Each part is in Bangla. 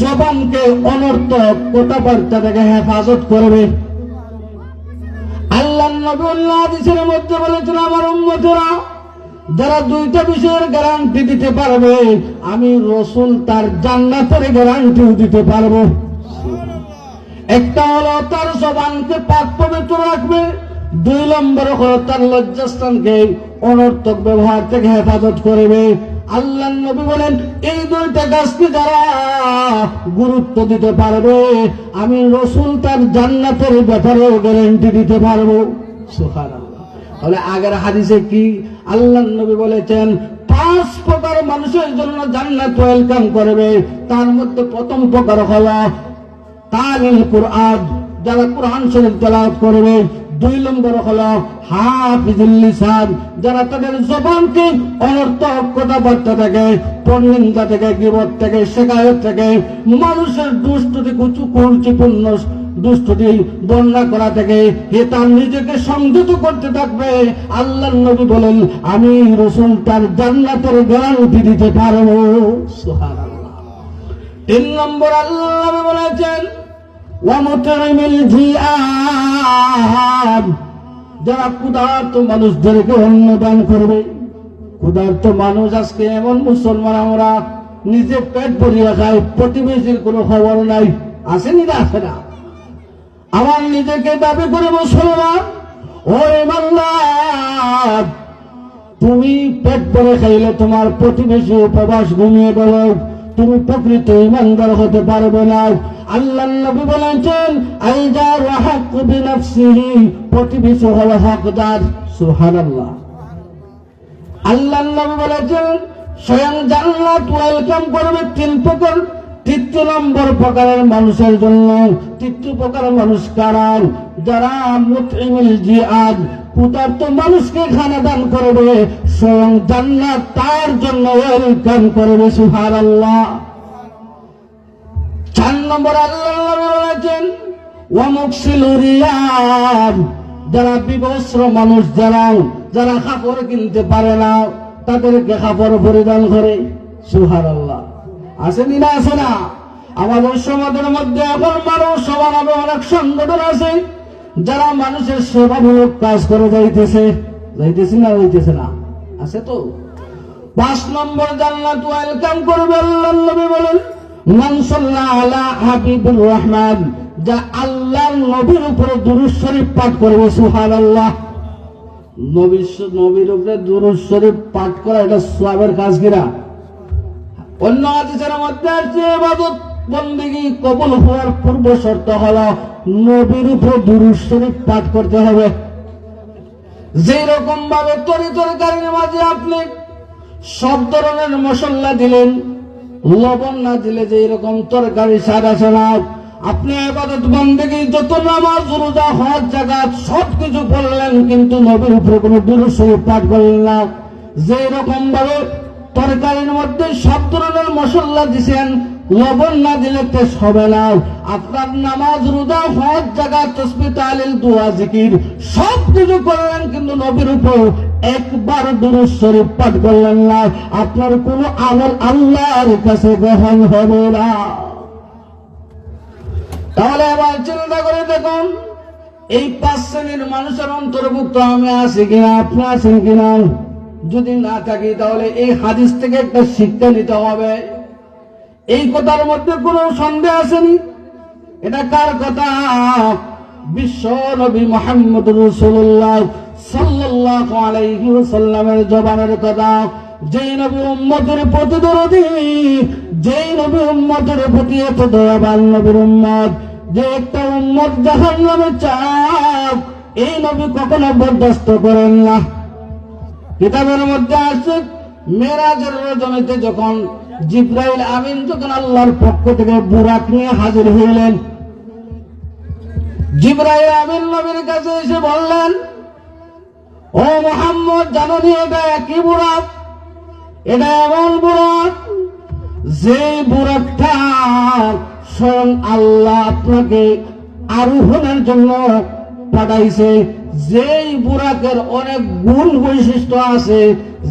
জবানকে অনর্থক কথাবার্তা থেকে হেফাজত করবে। আল্লাহ নবী উল্লাহ হাদিসের মধ্যে বলেছেন, আমার উম্মতেরা, যারা দুইটা বিষয়ের গ্যারান্টি দিতে পারবে, আমি রসুল তার জান্নাতের গ্যারান্টিও দিতে পারব। একটা হলো তার জবানকে পাক পবিত্র রাখবে, দুই নম্বর হলো তার লজ্জাস্থানকে অনর্থক ব্যবহার থেকে হেফাজত করবে। আল্লাহ নবী বলেন, এই দুইটা গাছকে যারা গুরুত্ব দিতে পারবে, আমি রসুল তার জান্নাতের ব্যাপারেও গ্যারেন্টি দিতে পারব। সুবহানাল্লাহ। তাহলে আগের হাদিসে কি আল্লাহ নবী বলেছেন, পাঁচ প্রকার মানুষের জন্য জান্নাত ওয়েলকাম করবে। তার মধ্যে প্রথম প্রকার হলো তালিল কোরআন, যারা কোরআন শরীফ তেলাওয়াত করবে দুই নম্বর হলো হাফিজুল লিসান, যারা তাদের জবানকে অনর্থক কথাবার্তা থেকে পরনিন্দা থেকে, গিবত থেকে শেখায়ত থেকে, মানুষের দুষ্টটি কুচু কুরচিপূর্ণ দুষ্টটি বর্ণনা করা থেকে হে তার নিজেকে সংযত করতে থাকবে। আল্লাহ নবী বলেন, আমি রসুল তার জান্নাতের গ্যারান্টি দিতে পারব। তিন নম্বর আল্লাহ বলেছেন ওয়ামুতাইমিল জিয়াদ। যারা ক্ষুধার্ত মানুষদেরকে অন্ন দান করবে, ক্ষুধার্ত মানুষ আজকে এমন মুসলমান, আমরা নিজে পেট ভরিয়া খাই প্রতিবেশীর কোনো খবর নাই, আসেনি না, আসে না। আমার নিজেকে দাবি করে মুসলমান ও তুমি পেট ভরে খাইলে তোমার প্রতিবেশী উপবাস ঘুমিয়ে গেল। তুমি প্রকৃত ইমানদার হতে পারবে না। আল্লাহ নবী বলেছেন আইজার হক বিনাফসিহি প্রতিবেশী হলো হকদার, সুবহানাল্লাহ। আল্লাহ নবী বলেছেন, স্বয়ং জান্নাত ওয়েলকাম করবে তিন প্রকার। তৃতীয় নম্বর প্রকারের মানুষের জন্য তৃতীয় প্রকার মানুষ কারান যারা মুতইমিল জিয়াদ, ক্ষুধার্ত মানুষকে খানা দান করবে, স্বয়ং জান্নাত তার জন্য ওয়েলকাম করবে, সুবহানাল্লাহ। চার নম্বর আল্লাহ বলেছেন যারা বিবস্ত্র মানুষ, যারা যারা কাপড় কিনতে পারে না, তাদেরকে কাপড় পরিধান করে সুহার আল্লাহ আসেনি না, আসে না? আমাদের সমাজের মধ্যে এখন মানুষ সবার সমানভাবে অনেক সংগঠন আছে, যারা মানুষের সেবামূলক কাজ করে যাইতেছে। যাইতেছে না যাইতেছে না। আছে তো? পাঁচ নম্বর জানলা জান্নাত, ওয়েলকাম করবে আল্লাহ নবী বলেন, মান সাল্লা আলা হাবিবুর রহমান যা আল্লাহর নবীর উপরে দুরূদ শরীফ পাঠ করবে, সুবহানাল্লাহ। নবীর নবীর উপরে দুরূদ শরীফ পাঠ করা এটা সওয়াবের কাজ কিনা? অন্য হাদিসের মধ্যে আছে, ইবাদত বন্দেগী কবুল হওয়ার পূর্ব শর্ত হলো নবীর উপরে দুরূদ শরীফ পাঠ করতে হবে। যেই রকম ভাবে তরি তরকারির মাঝে আপনি সব ধরনের মশলা দিলেন, লবণ না দিলে যে এরকম তরকারি স্বাদ আসে না। আপনি আবাদত বন্দেগী যত নামাজ, রোজা, হজ জায়গা সব কিছু করলেন কিন্তু নবীর উপরে কোনো শরীফ পাঠ করলেন না। যে রকম ভাবে তরকারির মধ্যে সব ধরনের মশলা দিছেন লবণ না দিলে টেস্ট হবে না। আপনার নামাজ, রোজা, হজ জায়গা তসবি, তালিল, দোয়া, জিকির, সব কিছু করলেন কিন্তু নবীর উপর একবার দুরুদ শরীফ পাঠ করলেন না। আপনার কোন আমল আল্লাহর কাছে গ্রহণ হবে না। তাহলে আবার চিন্তা করে দেখুন, এই পাঁচ শ্রেণির মানুষের অন্তর্ভুক্ত আমি আছি কিনা, আপনি আছেন কিনা? যদি না থাকি তাহলে এই হাদিস থেকে একটা শিক্ষা নিতে হবে। এই কথার মধ্যে কোনো সন্দেহ আসেনি? এটা কার কথা? বিশ্ব নবী মোহাম্মদ রসুল্লাহ সাল্লাল্লাহু আলাইহি ওয়াসাল্লামের জবানের কথা। যেই নবী উম্মতের প্রতি দরদি, যেই নবী উম্মতের প্রতি এত দয়াবান নবীর উম্মত, যে একটা উম্মত জাহান্নামে চাপ, এই নবী কখনো বরদাস্ত করেন না। কিতাবের মধ্যে আছে মেরাজের রজনীতে যখন জিব্রাইল আমিন যখন আল্লাহর পক্ষ থেকে বুরাক নিয়ে হাজির হইলেন, জিব্রাইল আমিন নবীর কাছে এসে বললেন, ও মোহাম্মদ, জানো নি এটা একই বুরাক? এটা এমন বুরাক যে বুরাকটা স্বয়ং আল্লাহ আপনাকে আরোহণের জন্য পাঠাইছে। যেই বুরাকের অনেক গুণ বৈশিষ্ট্য আছে,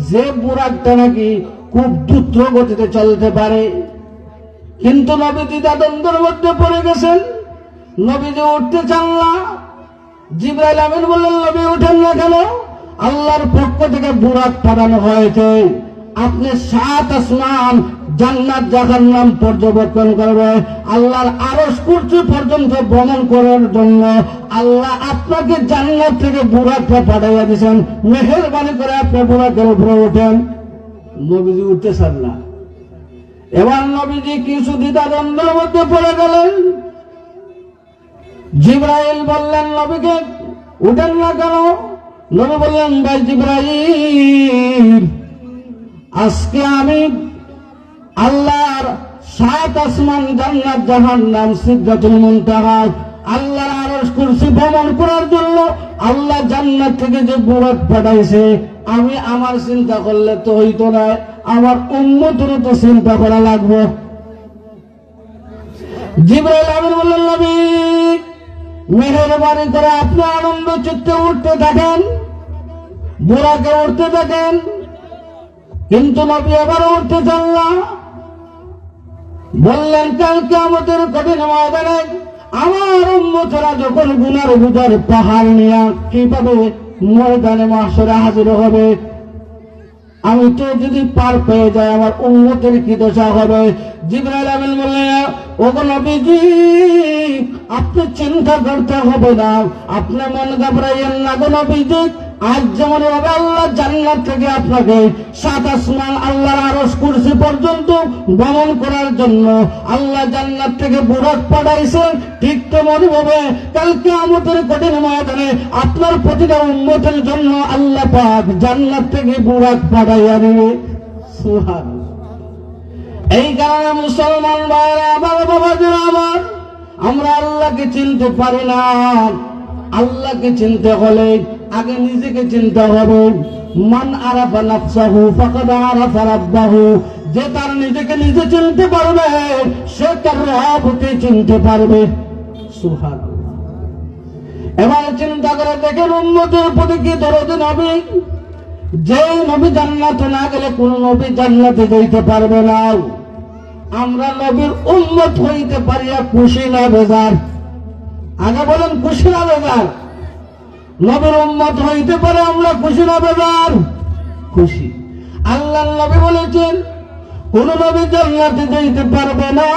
যে বুরাকটা নাকি খুব দ্রুত গতিতে চলতে পারে। কিন্তু নবী দ্বিধাদ্বন্দ্বের মধ্যে পড়ে গেছেন। নবী যে উঠতে চান না। জিব্রাইল আমিন বললেন, নবী, উঠেন না কেন? আল্লাহর পক্ষ থেকে বুরাক পাঠানো হয়েছে। আপনি সাত আসমান জান্নাত জাহান্নাম পর্যবেক্ষণ করবে। আল্লাহর আরস কুর্চি পর্যন্ত ভ্রমণ করার জন্য আল্লাহ আপনাকে জান্নাত থেকে বুরাকটা পাঠাইয়া দিয়েছেন। মেহেরবানি করে আপনি বুরাকের উপরে ওঠেন নবীজি উঠতে চান না। এবার নবীজি কিছু দ্বিধাদ্বন্দ্বের মধ্যে পড়ে গেলেন। জিব্রাইল বললেন, নবীকে উঠেন না কেন? নবী বললেন, ভাই জিব্রাইল, আজকে আমি আল্লাহর সাত আসমান জান্নাত জাহান নাম সিদ্ধাতুল মুনতাহা, আল্লাহর আরশ কুরসি ভ্রমণ করার জন্য আল্লাহ জান্নাত থেকে যে বুরাক পাঠাইছে আমি আমার চিন্তা করলে তো হইতো না, আমার উন্মতের তো চিন্তা করা লাগবো। বললেন, নবী, মেহেরবানি করে আপনি আনন্দ চিত্তে উঠতে থাকেন, বুড়াকে উঠতে থাকেন, কিন্তু নবী এবার উঠতে চান না। বললেন কালকে আমাদের কঠিন ময়দানে আমার উম্মতরা যখন গুনার বুঝার পাহাড় নিয়ে কীভাবে ময়দানে মাসরে হাজির হবে। আমি তো যদি পার পেয়ে যাই, আমার উন্নতির কি দশা হবে? জিব্রাইল বললেন আপনি চিন্তা করতে হবে না। আপনি মন ঘাবড়াইয়েন না গো নবীজি। আজ যেমন হবে আল্লাহ জান্নাত থেকে আপনাকে সাত আসমান আল্লাহর আরশ কুরসি পর্যন্ত ভ্রমণ করার জন্য আল্লাহ জান্নাত থেকে বুরাক পাঠাইছে ঠিক তেমন ভাবে কালকে আমাদের কঠিন ময়দানে আপনার প্রতিটা উন্নতির জন্য আল্লাহ পাক জান্নাত থেকে বুরাক পাঠাইয়া দিবে। সুহান এই কারণে মুসলমান ভাইরা আমার বাবাদের আমার, আমরা আল্লাহকে চিনতে পারি না। আল্লাহকে চিনতে হলে আগে নিজেকে চিনতে হবে মান আরাফা নাফসাহু, ফাকাদ আরাফা রাব্বাহু। যে তার নিজেকে নিজে চিনতে পারবে, সে তার রবকে চিনতে পারবে। সুবহানাল্লাহ। এবার চিন্তা করে দেখেন উন্নতির প্রতি কি দরদ নবী? যে নবী জান্নাতে না গেলে কোন নবী জান্নাতে যাইতে পারবে না। আমরা নবীর উন্মত হইতে পারিয়া খুশি না, বেজার। আগে বলেন খুশি না, বেজার। নবীর উন্মত হইতে পারে আমরা খুশি না বেজার? খুশি। আল্লাহ নবী বলেছেন, কোন নবী জান্নাতে যাইতে পারবে না।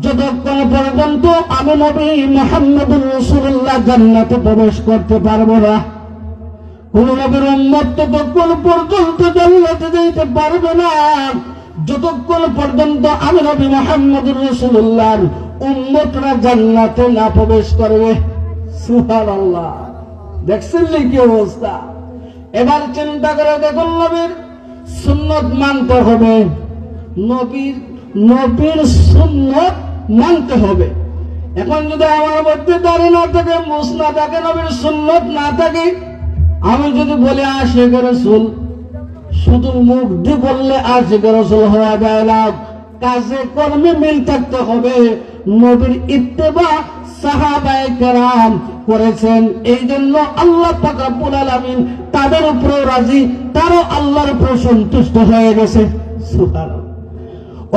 যতক্ষণ পর্যন্ত আমি নবী মোহাম্মদুর রসুল্লাহ জান্নাতে প্রবেশ করতে পারব না। কোন নবীর উম্মত ততক্ষণ পর্যন্ত জান্নাতে যেতে পারবে না। যতক্ষণ পর্যন্ত আমি নবী মোহাম্মদুর রসুল্লাহর উম্মতরা জান্নাতে না প্রবেশ করবে। সুহান আল্লাহ দেখছেন কি অবস্থা? এবার চিন্তা করে দেখুন নবীর সুন্নত মানতে হবে। নবীর নবীর সুন্নত মানতে হবে। এখন যদি আমার মধ্যে দাঁড়িয়ে না থাকে মুস না থাকে, নবীর সুন্নত না থাকে, আমি যদি বলি, আশেখ রসুল শুধু মুখ দিয়ে বললে আশেখ রসুল হওয়া যায় না। কাজে কর্মে মিল থাকতে হবে। নবীর ইত্তেবা সাহাবায়ে কেরাম করেছেন এই জন্য আল্লাহ পাক রব্বুল আলামিন তাদের উপরে রাজি তারও আল্লাহর উপরে সন্তুষ্ট হয়ে গেছে সুবহানাল্লাহ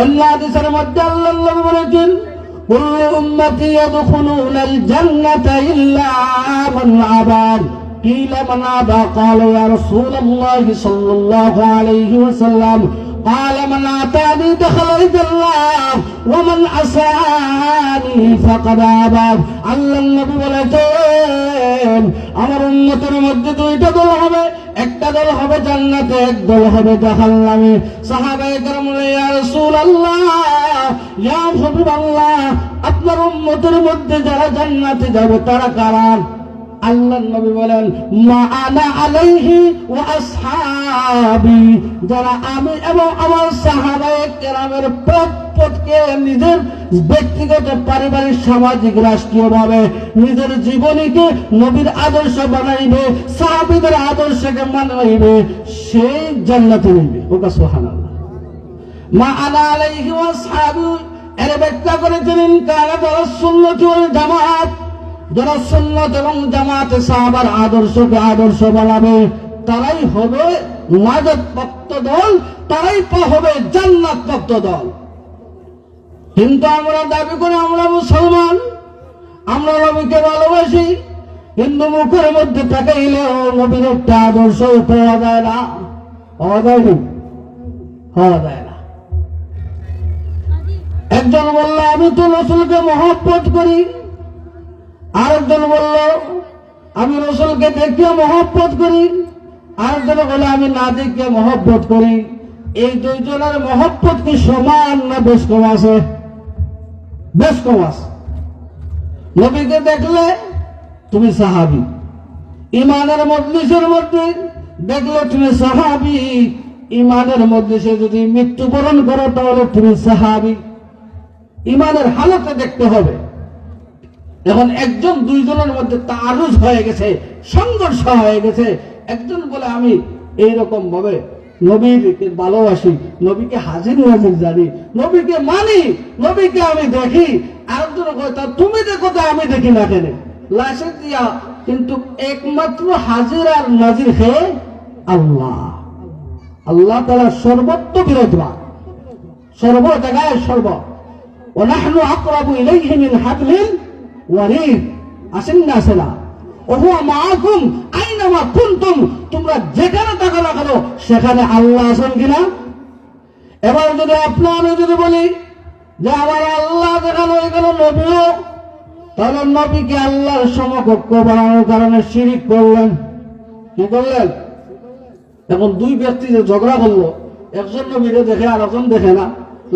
অন্য হাদিসের মধ্যে আল্লাহ নবী বলেছেন كل أمتي يدخلون الجنة إلا من أبى قيل من أبى قال يا رسول الله صلى الله عليه وسلم قال من أتاني دخل الجنة ومن عصاني فقد أبى আল্লাহ নবী বলেছেন আমার উন্নতির মধ্যে দুইটা দল হবে একটা দল হবে জান্নাতে এক দল হবে জাহান্নামে সাহাবায়ে কেরাম বলে ইয়া রাসূলুল্লাহ ইয়া হাবিবাল্লাহ আপনার উম্মতের মধ্যে যারা জান্নাতে যাবে তারা কারা আল্লাহ নবী বলেন, মা আনা আলাইহি ওয়া আসহাবি। যারা আমি এবং আমার সাহাবায়ে কেরামের পথকে নিজের ব্যক্তিগত পারিবারিক, সামাজিক রাষ্ট্রীয় ভাবে নিজের জীবনীকে নবীর আদর্শ বানাইবে, সাহাবিদের আদর্শকে মানাইবে, সেই জান্নাতে নিবে। ওকা সুবহানাল্লাহ। মা আনা আলাইহি ওয়া আসহাবি, এর ব্যাখ্যা করেছিলেন কারা যারা সুন্নতি ওয়াল জামাত। যারা সুন্নত এবং জামাতে সাহাবার আদর্শকে আদর্শ বানাবে, তারাই হবে নাজাত প্রাপ্ত দল, তারাই হবে জান্নাত প্রাপ্ত দল। কিন্তু আমরা দাবি করি আমরা মুসলমান, আমরা নবীকে ভালোবাসি, কিন্তু মুখের মধ্যে তাকাইলেও নবীর একটা আদর্শ পাওয়া যায় না, পাওয়া যায়নি পাওয়া যায় না। একজন বলল, আমি তো রসুলকে মহব্বত করি। আরেকজন বলল, আমি রসুলকে দেখিয়ে মহব্বত করি। আরেকজন বলে আমি না দেখিয়ে মহব্বত করি। এই দুইজনের মহব্বত কি সমান না বেশ কম আছে? বেশ কম আছে। নবীকে দেখলে তুমি সাহাবি। ইমানের মজলিসের মধ্যে দেখলে তুমি সাহাবি। ইমানের মজলিসে যদি মৃত্যুবরণ করো, তাহলে তুমি সাহাবি। ইমানের হালতে দেখতে হবে। এখন একজন দুইজনের মধ্যে তারুজ হয়ে গেছে সংঘর্ষ হয়ে গেছে একজন বলে আমি এইরকম ভাবে নবীকে ভালোবাসি নবীকে হাজির হাজির জানি নবীকে মানি নবীকে আমি দেখি আরেকজন কথা তুমি দেখো তো আমি দেখি না কেন লাশে দিয়া কিন্তু একমাত্র হাজির আর নাজির হে আল্লাহ আল্লাহ তারা সর্বত্র বিরোধমান সর্ব জায়গায় সর্ব ونحن أقرب إليه من حبل ওয়ালিদ আসেন না, আসেনা না। মাকুম আইনামা কুনতুম, তোমরা যেখানে থাকো না সেখানে আল্লাহ আছেন কিনা? এবার যদি আপনার যদি বলি যে আমার আল্লাহ দেখানো এখানে নবীও, তাহলে নবীকে আল্লাহর সমকক্ষ বানানোর কারণে শিরিক করলেন? কি করলেন? এখন দুই ব্যক্তি যে ঝগড়া করল, একজন নবীরে দেখে আর একজন দেখে না।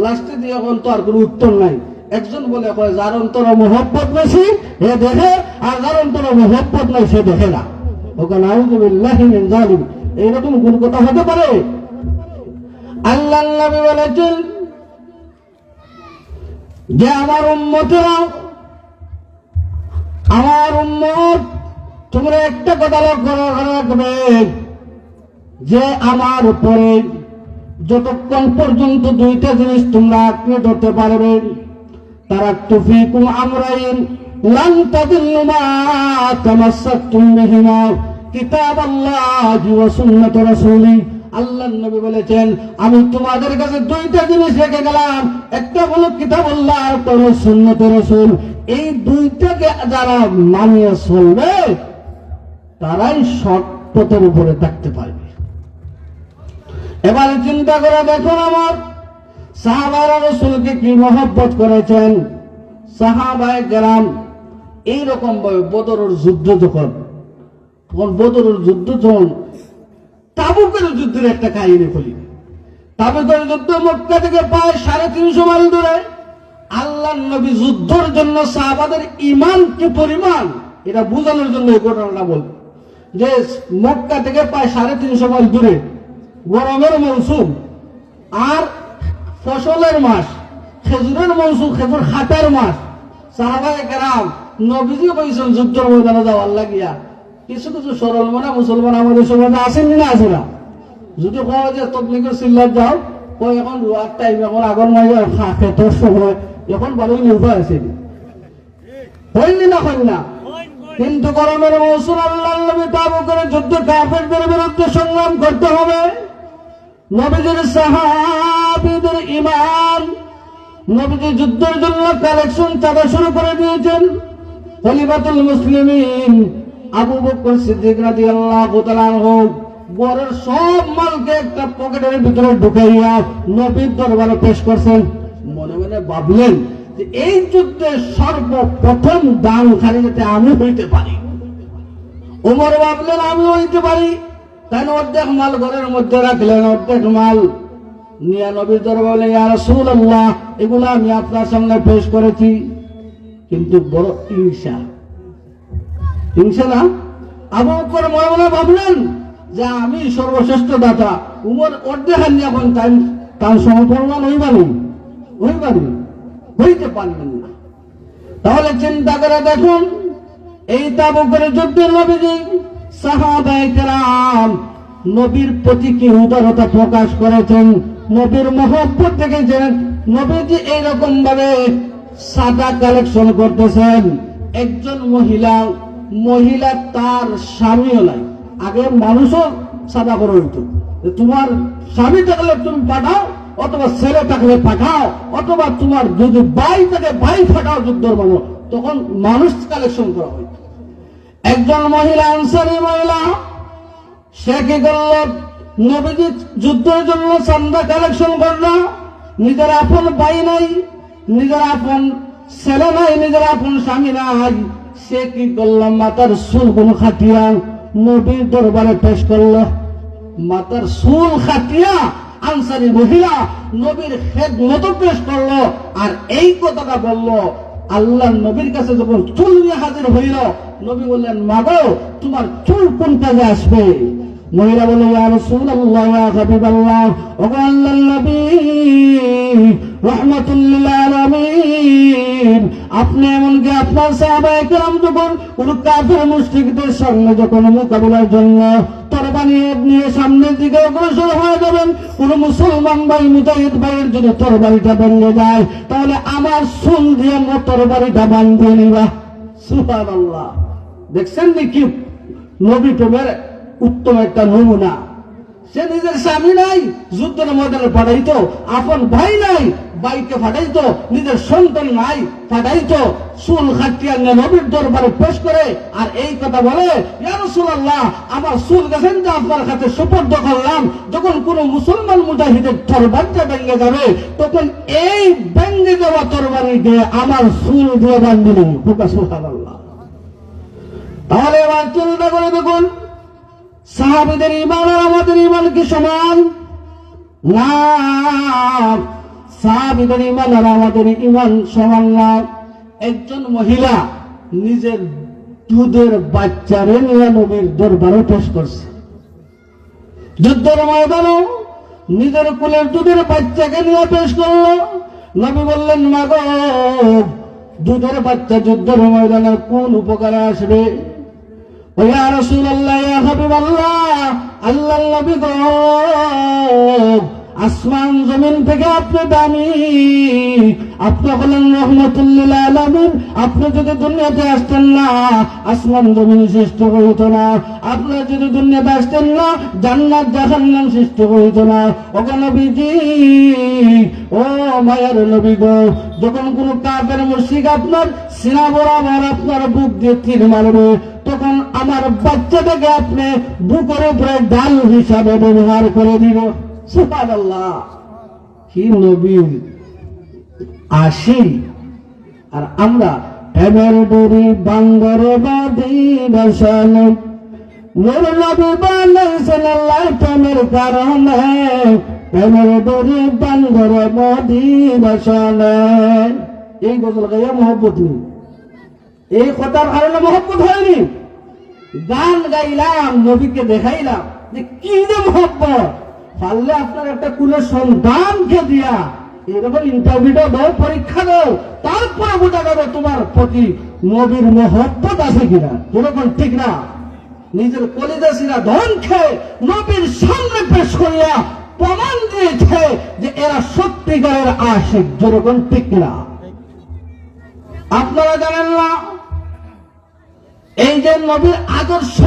লাস্টে দিয়ে এখন তো আর কোনো উত্তর নাই। একজন বলে কয় যার অন্তর মোহব্বত বেশি হে দেখে আর যার অন্তর মোহব্বত নাই, সে দেখে না। ওখানে আউযুবিল্লাহি মিন জালিম এইরকম কোন কথা হতে পারে? আল্লাহ নবী বলেছেন যে, আমার উম্মতেরা, আমার উম্মত, তোমরা একটা কথা লক্ষ্য রাখবে যে, আমার উপরে যতক্ষণ পর্যন্ত দুইটা জিনিস তোমরা আঁকড়ে ধরতে পারবে আল্লাহ নবী বলেছেন, আমি তোমাদের কাছে দুইটা জিনিস রেখে গেলাম। একটা হলো কিতাব আল্লাহ আর হলো সুন্নত রাসূল। এই দুইটাকে যারা মানিয়ে চলবে, তারাই সৎ পথের উপরে থাকতে পারবে। এবারে চিন্তা করে দেখুন আমার। সাহাবারা রসুলকে কি মহব্বত করেছেন? সাহাবায় গ্রাম এইরকম ভাবে বদরের যুদ্ধ যখন তখন বদরের যুদ্ধ যখন তাবুকের যুদ্ধের একটা কাহিনী খুলি। তাবুকের যুদ্ধ মক্কা থেকে প্রায় সাড়ে তিনশো মাইল দূরে। আল্লাহ নবী যুদ্ধের জন্য সাহাবাদের ইমান কি পরিমাণ, এটা বোঝানোর জন্য এই ঘটনাটা বল। যে মক্কা থেকে প্রায় সাড়ে তিনশো মাইল দূরে, গরমের মৌসুম আর ফসলের মাস, খেজুরের মৌসুম, খেজুর খাটার মাস। সাহাবায় কেরাম নবীজি কইছেন, যুদ্ধের ময়দানে যাওয়ার লাগিয়া কিছু কিছু সরল মনে মুসলমান আমাদের সমাজে আসেন না আসে না? যদি কয় যে তবলিগের সিল্লার যাও, কয় এখন রোয়ার টাইম এখন আগর মাই খেতর সময় এখন ভালোই নির্ভর আছে। হইনি না হইন না? কিন্তু গরমের মৌসুম আল্লাহ নবী তাবু করে যুদ্ধ কাফেরদের বিরুদ্ধে সংগ্রাম করতে হবে। নবীদের সাহাবীদের ইমান। নবীজি যুদ্ধের জন্য কালেকশন চাঁদা শুরু করে দিয়েছেন। খলিফাতুল মুসলিমিন আবু বকর সিদ্দিক রাদিয়াল্লাহু তাআলা হোক বরের সব মালকে একটা পকেটের ভিতরে ঢুকাইয়া নবীর দরবারে পেশ করছেন। মনে মনে ভাবলেন যে এই যুদ্ধে সর্বপ্রথম দান খালি যাতে আমি হইতে পারি। ওমর ভাবলেন আমি হইতে পারি। তাই অর্ধেক মাল ঘরের মধ্যে রাখলেন, অর্ধেক মাল নিয়া নবীর দরবারে, ইয়া রাসূলুল্লাহ, এগুলো আমি আপনার সামনে পেশ করেছি। কিন্তু বড় হিংসা। হিংসা না? আবু বকর মনে ভাবলেন যে আমি সর্বশ্রেষ্ঠ দাতা। উমর অর্ধেক আনি এখন তাই তার সমপরিমাণ হইবানি হইবানি হইতে পারবেন না। তাহলে চিন্তা করে দেখুন, এই তাবুকের যুদ্ধের নবীজি, সাহাবায়ে কেরাম, নবীর প্রতি কি উদারতা প্রকাশ করেছেন? নবীর মহব্বত দেখেছেন। নবীজি এইরকম ভাবে সাদা কালেকশন করতেছেন। একজন মহিলা মহিলা তার স্বামীও নাই। আগে মানুষও সাদা করে হইতো তোমার স্বামী থাকলে তুমি পাঠাও, অথবা ছেলে থাকলে পাঠাও, অথবা তোমার যদি ভাই থাকে, ভাই পাঠাও যুদ্ধের মানুষ তখন মানুষ কালেকশন করা হয় একজন মহিলা, আনসারি মহিলা, সে কি করল? নবীজি যুদ্ধের জন্য চান্দা কালেকশন করল। নিজের আপন ভাই নাই, নিজের আপন ছেলে নাই, নিজের আপন স্বামী নাই। সে কি করল? মাতার চুল কোন খাটিয়া নবীর দরবারে পেশ করল। মাতার চুল খাটিয়া আনসারি মহিলা নবীর খেদ মতো পেশ করল। আর এই কথাটা বলল আল্লাহ নবীর কাছে যখন চুল নিয়ে হাজির হইল, নবী বললেন, মাগো, তোমার চুল কোন কাজে আসবে? মহিলা বলে ইয়া রাসূলুল্লাহ, ইয়া হাবিবাল্লাহ, ওগো আল্লাহর নবী রাহমাতুল্লিল আলামিন, আপনি এমনকি আপনার সাহাবায়ে কেরাম যখন কোন কাফের মুশরিকদের সঙ্গে যখন মোকাবিলার জন্য তরবারি নিয়ে সামনের দিকে অগ্রসর হয়ে যাবেন, কোন মুসলমান ভাই, মুজাহিদ ভাইয়ের যদি তরবারিটা ভেঙে যায়, তাহলে আমার সুন দিয়ে আমার তরবারিটা বাঁধিয়ে নিবা। সুবহানাল্লাহ। দেখছেন নাকি নবী প্রেমের উত্তম একটা নমুনা। সে নিজের স্বামী নাই, যুদ্ধের ময়দানে পাঠাইতো, আপন ভাই নাই ভাইকে ফাটাইতো নিজের সন্তান নাই ফাটাইতো চুল খাটিয়া নবীর দরবারে পেশ করে, আর এই কথা বলে, ইয়া রাসূলুল্লাহ, আমার চুল গেছেন যে আপনার কাছে সুপর্দ করলাম, যখন কোন মুসলমান মুজাহিদের তরবারটা ভেঙে যাবে, তখন এই ভেঙে যাওয়া তরবারিকে আমার চুল দিয়ে সুবহানাল্লাহ। তাহলে এবার চিন্তা করে দেখুন। সাহাবিদের ইমান আর আমাদের ইমান কি সমান? না। সাহাবিদের ইমান আর আমাদের ইমান সমান না। একজন মহিলা নিজের দুধের বাচ্চারে নিয়ে নবীর দরবারে পেশ করছে। যুদ্ধের ময়দানে নিজের কুলের দুধের বাচ্চাকে নিয়ে পেশ করল। নবী বললেন, মাগো, দুধের বাচ্চা যুদ্ধের ময়দানে কোন উপকারে আসবে? ইয়া রাসূলুল্লাহ ইয়া হাবিবাল্লাহ আল্লাহর নবী গো। আসমান জমিন থেকে আপনি দামি। আপনি হলেন রহমতুল্লিল আলমিন। আপনি যদি দুনিয়াতে আসতেন না, আসমান জমিন সৃষ্টি করিত না। আপনি যদি দুনিয়াতে আসতেন না, জান্নাত, জাহান্নাম সৃষ্টি করিত না। ওগো নবীজি, ও মায়ের নবী গো, যখন কোন কাপের মুশরিক আপনার সিনা বরাবর আপনার বুক দিয়ে তীর মারবে, তখন আমার বাচ্চাটাকে আপনি বুকের উপরে ডাল হিসাবে ব্যবহার করে দিব। কি নবীর আসি আর আমরা ডুরি বাঙ্গরে নবী প্রেমের কারণে বাঙ্গরে এই গাইয়া এই কথার কারণে গান গাইলাম দেখাইলাম যে কি যে মহব্বত। পারলে আপনার একটা কুলের সন্তানকে দিয়া? এরকম ইন্টারভিউটা দাও, পরীক্ষা দাও। তারপরে বোঝা যাবে তোমার প্রতি নবীর মহব্বত আছে কিনা। যেরকম ঠিক না? নিজের কলিদাসীরা ধন খেয়ে নবীর সামনে পেশ করিয়া প্রমাণ দিয়েছে যে এরা সত্যিকারের আশিক, যেরকম ঠিক না। আপনারা জানেন না, এই যে নবীর আদর্শ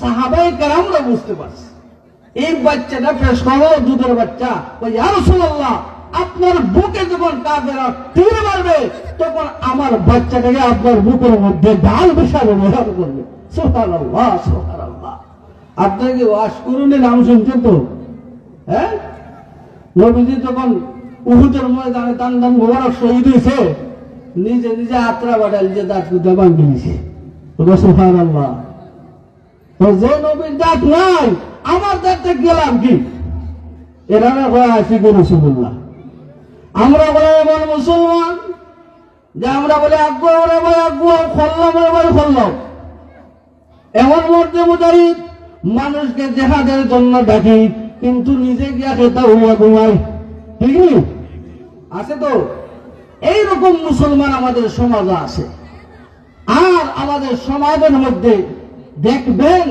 সাহাবাই কেরামরা বুঝতে পারছে। এই বাচ্চাটা পেশ করো, দুধের বাচ্চা। ওই আরসুল্লাহ আপনার বুকে যখন কাকেরা তীর মারবে, তখন আমার বাচ্চাটাকে আপনার বুকের মধ্যে ডাল বিশাল ব্যবহার করবে সোহার আল্লাহ সোহার আল্লাহ আপনার কি ওয়াশ করুন নাম শুনছেন তো? হ্যাঁ? নবীজি তখন উহুদের ময়দানে টান টান মোবারক শহীদ হয়েছে, নিজে নিজে আত্রা বাড়াল যে দাঁত কুদা বাঙ্গি নিছে সোহার আল্লাহ যে নবীর দাঁত নাই আমার দাঁতটা গেলাম কি? এরা না কয় আশি রসুল্লাহ আমরা বলে এমন মুসলমান, যে আমরা বলে আগ্রহ আমরা বলে আগ্রহ খল্লাম বলে খল্লাম। এমন মধ্যে মুজারিদ মানুষকে জেহাদের জন্য ডাকি, কিন্তু নিজে গিয়া খেতা হইয়া ঘুমাই ঠিক আছে তো? এইরকম মুসলমান আমাদের সমাজে আছে। আর আমাদের সমাজের মধ্যে দেখবেন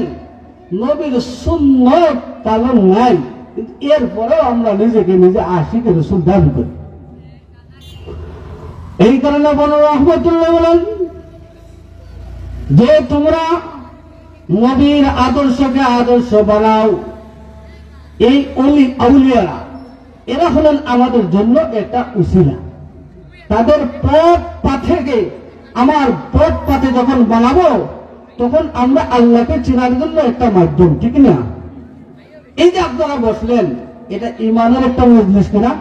নবীর সুন্নত পালন নাই। কিন্তু এরপরেও আমরা নিজেকে নিজে আশিকে রসুল দাবি করি। এই কারণে বল রহমতুল্লাহ বলেন যে তোমরা নবীর আদর্শকে আদর্শ বানাও, এই অলি আউলিয়ারা, এরা হলেন আমাদের জন্য একটা উসিলা। তাদের পথ পাথেকে, আমার পথ পাথে যখন বানাবো তখন আমরা আল্লাহকে চেনার জন্য একটা মাধ্যম, ঠিক না? এই যে আপনারা বসলেন, এটা ইমানের একটা মজলিস কিনা?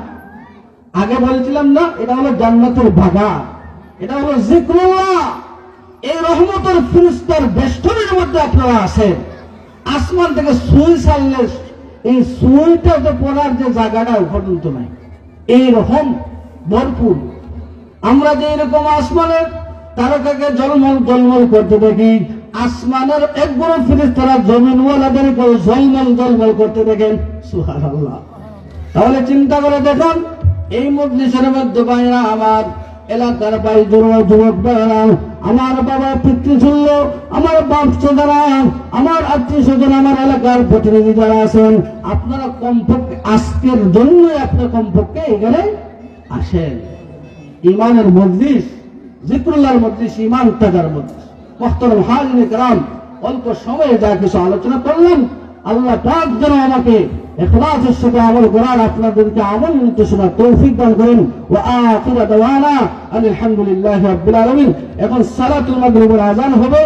আগে বলেছিলাম না, এটা হলো জান্নাতের ভাগা এটা হলো জিক্রুল্লাহ। এই রহমতের ফিরিস্তার বেষ্টনের মধ্যে আপনারা আছেন। আসমান থেকে সুই ছাড়লে এই সুইটা তো পড়ার যে জায়গাটা পর্যন্ত নাই। এইরকম ভরপুর। আমরা যে এরকম আসমানের তারকাকে জলমল জলমল করতে দেখি আসমানের এক বড় ফিরিস তারা জমিনওয়ালাদের জলমল জলমল করতে দেখেন সুহার আল্লাহ তাহলে চিন্তা করে দেখুন এই মজলিসের মধ্যে বাইরা আমার এলাকার বাড়ি যুবক ভাইয়েরা, আমার বাবা পিতৃতুল্য আমার বাপ যারা আমার আত্মীয় স্বজন আমার এলাকার প্রতিনিধি যারা আছেন আপনারা কমপক্ষে আজকের জন্য আপনার কমপক্ষে এখানে আসেন। ইমানের মজলিস জিক্রুল্লাহর মজলিস ইমান তাজার মজলিস। মহতরম হাজির গ্রাম অল্প সময়ে যা কিছু আলোচনা করলাম, আল্লাহ পাক যেন আমাকে এখলাসের সাথে আমল করার আপনাদেরকে আমল নির্দেশনা তৌফিক দান করেন। ও আখিরা দাওয়ানা আলহামদুলিল্লাহ রাব্বিল আলামিন। এখন সালাতুল মাগরিবের আজান হবে।